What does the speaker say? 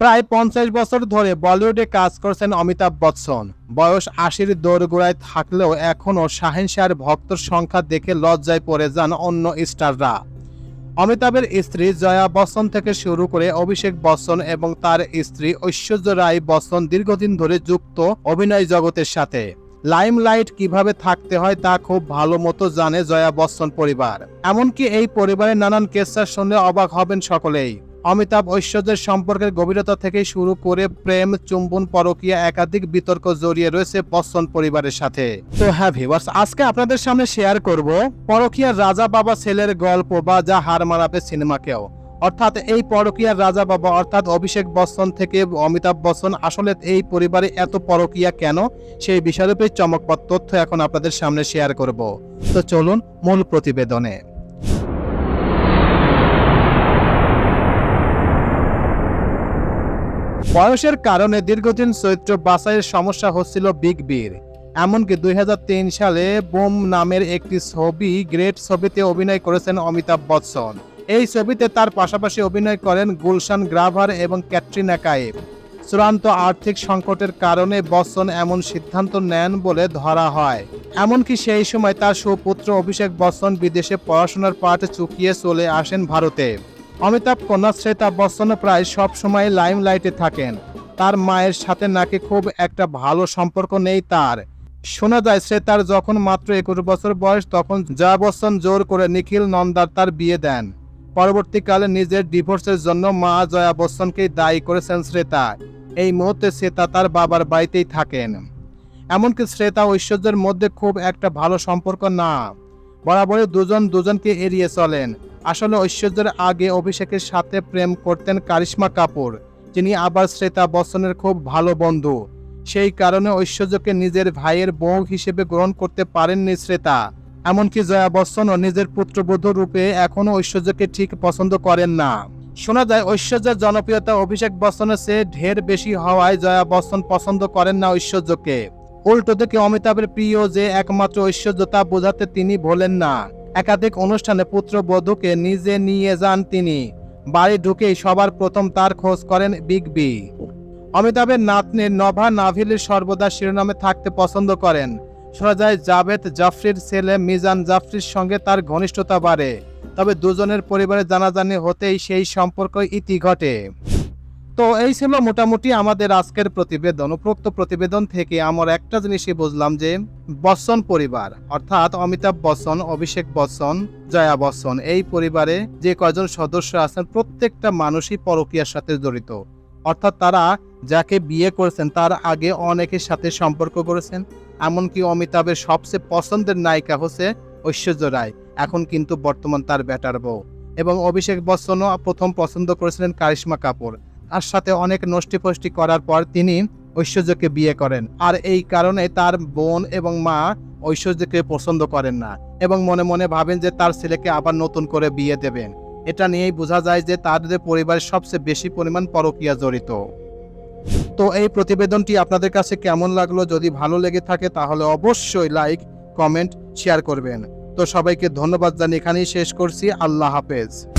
প্রায় পঞ্চাশ বছর ধরে বলিউডে কাজ করছেন অমিতাভ বচ্চন। বয়স আশির দোরগোড়ায় থাকলেও এখনও শাহেনশাহর ভক্তর সংখ্যা দেখে লজ্জায় পড়ে যান অন্য স্টাররা। অমিতাভের স্ত্রী জয়া বচ্চন থেকে শুরু করে অভিষেক বচ্চন এবং তার স্ত্রী ঐশ্বর্য রায় বচ্চন দীর্ঘদিন ধরে যুক্ত অভিনয় জগতের সাথে। লাইমলাইট কীভাবে থাকতে হয় তা খুব ভালো মতো জানে জয়া বচ্চন পরিবার। এমনকি এই পরিবারের নানান কেসা শুনলে অবাক হবেন সকলেই। অমিতাভ ঐশ্বর্যের সম্পর্কের গভীরতা থেকে শুরু করে প্রেম, চুম্বন, পরকীয়া, একাধিক বিতর্ক জড়িয়ে রয়েছে বচ্চন পরিবারের সাথে। তো হ্যাঁ ভিউয়ার্স আজকে আপনাদের সামনে শেয়ার করব পরকীয়ার রাজা বাবা ছেলের গল্প বা যা হার মারাবে সিনেমাকেও। অর্থাৎ এই পরকীয়ার রাজা বাবা, অর্থাৎ অভিষেক বচ্চন থেকে অমিতাভ বচ্চন, আসলে এই পরিবারে এত পরকীয়া কেন? সেই বিষয়রূপে চমকপ্রদ তথ্য এখন আপনাদের সামনে শেয়ার করব। তো চলুন মূল প্রতিবেদনে। বয়সের কারণে দীর্ঘদিন চরিত্র বাছাইয়ের সমস্যা হচ্ছিল বিগ বির এমনকি দুই হাজার তিন সালে বোম নামের একটি ছবি, গ্রেট ছবিতে অভিনয় করেছেন অমিতাভ বচ্চন। এই ছবিতে তার পাশাপাশি অভিনয় করেন গুলশান গ্রাভার এবং ক্যাটরিনা কাইফ চূড়ান্ত আর্থিক সংকটের কারণে বচ্চন এমন সিদ্ধান্ত নেন বলে ধরা হয়। এমনকি সেই সময় তার সুপুত্র অভিষেক বচ্চন বিদেশে পড়াশোনার পাঠ চুকিয়ে চলে আসেন ভারতে। অমিতাভ কন্যা শ্রেতা বচ্চন প্রায় সব সময় লাইমলাইটে থাকেন। তার মায়ের সাথে নাকি খুব একটা ভালো সম্পর্ক নেই তার। শোনা যায় শ্রেতার যখন মাত্র একুশ বছর বয়স তখন জয়া বচ্চন জোর করে নিখিল নন্দার তার বিয়ে দেন। পরবর্তীকালে নিজের ডিভোর্সের জন্য মা জয়া বচ্চনকেই দায়ী করেছেন শ্রেতা এই মুহূর্তে শ্রেতা তার বাবার বাড়িতেই থাকেন। এমনকি শ্রেতা ঐশ্বর্যের মধ্যে খুব একটা ভালো সম্পর্ক না। বরাবরই দুজন দুজনকে এড়িয়ে চলেন। আসলে ঐশ্বর্যের আগে অভিষেকের সাথে প্রেম করতেন কারিশ্মা কাপুর, যিনি আবার শ্রেতা বচ্চনের খুব ভালো বন্ধু। সেই কারণে ঐশ্বর্যকে নিজের ভাইয়ের বউ হিসেবে গ্রহণ করতে পারেননি শ্রেতা। এমনকি জয়া বচ্চনও নিজের পুত্রবধূ রূপে এখনও ঐশ্বর্যকে ঠিক পছন্দ করেন না। শোনা যায়, ঐশ্বর্যের জনপ্রিয়তা অভিষেক বচ্চনের চেয়ে ঢের বেশি হওয়ায় জয়া বচ্চন পছন্দ করেন না ঐশ্বর্যকে। উল্টো দিকে অমিতাভের প্রিয় যে একমাত্র ঐশ্বর্য তা বোঝাতে তিনি ভোলেন না। একাধিক অনুষ্ঠানে পুত্রবধূকে নিজে নিয়ে যান তিনি। বাড়ি ঢুকেই সবার প্রথম তার খোঁজ করেন বিগ বি। অমিতাভের নাতনি নভা নাভিলের সর্বদা শিরোনামে থাকতে পছন্দ করেন। শোনা যায় জাভেদ জাফরির ছেলে মিজান জাফরির সঙ্গে তার ঘনিষ্ঠতা বাড়ে। তবে দুজনের পরিবারে জানাজানি হতেই সেই সম্পর্ক ইতি ঘটে। তো এই ছিল মোটামুটি আমাদের আজকের প্রতিবেদন, উপরোক্ত প্রতিবেদন থেকে আমার একটা জিনিসই বুঝলাম যে বচ্চন পরিবার, অর্থাৎ অমিতাভ বচ্চন, অভিষেক বচ্চন, জয়া বচ্চন, এই পরিবারে যে কয়জন সদস্য আছেন প্রত্যেকটা মানুষই পরকীয়ার সাথে জড়িত। অর্থাৎ তারা যাকে বিয়ে করেছেন তার আগে অনেকের সাথে সম্পর্ক করেছেন, এমনকি অমিতাভের সবচেয়ে পছন্দের নায়িকা হচ্ছে ঐশ্বর্য রায়, এখন কিন্তু বর্তমান তার ব্যাটার বউ। এবং অভিষেক বচ্চনও প্রথম পছন্দ করেছিলেন কারিশ্মা কাপুর। তার সাথে অনেক নষ্টি ফষ্টি করার পর তিনি ঐশ্বর্যকে বিয়ে করেন। আর এই কারণে তার বোন এবং মা ঐশ্বর্যকে পছন্দ করেন না এবং মনে মনে ভাবেন যে তার ছেলেকে আবার নতুন করে বিয়ে দেবেন। এটা নিয়েই বোঝা যায় যে তাদের পরিবারের সবচেয়ে বেশি পরিমাণ পরকিয়া জড়িত। তো এই প্রতিবেদনটি আপনাদের কাছে কেমন লাগল? যদি ভালো লেগে থাকে তাহলে অবশ্যই লাইক, কমেন্ট, শেয়ার করবেন। তো সবাইকে ধন্যবাদ জানিয়ে এখানেই শেষ করছি। আল্লাহ হাফেজ।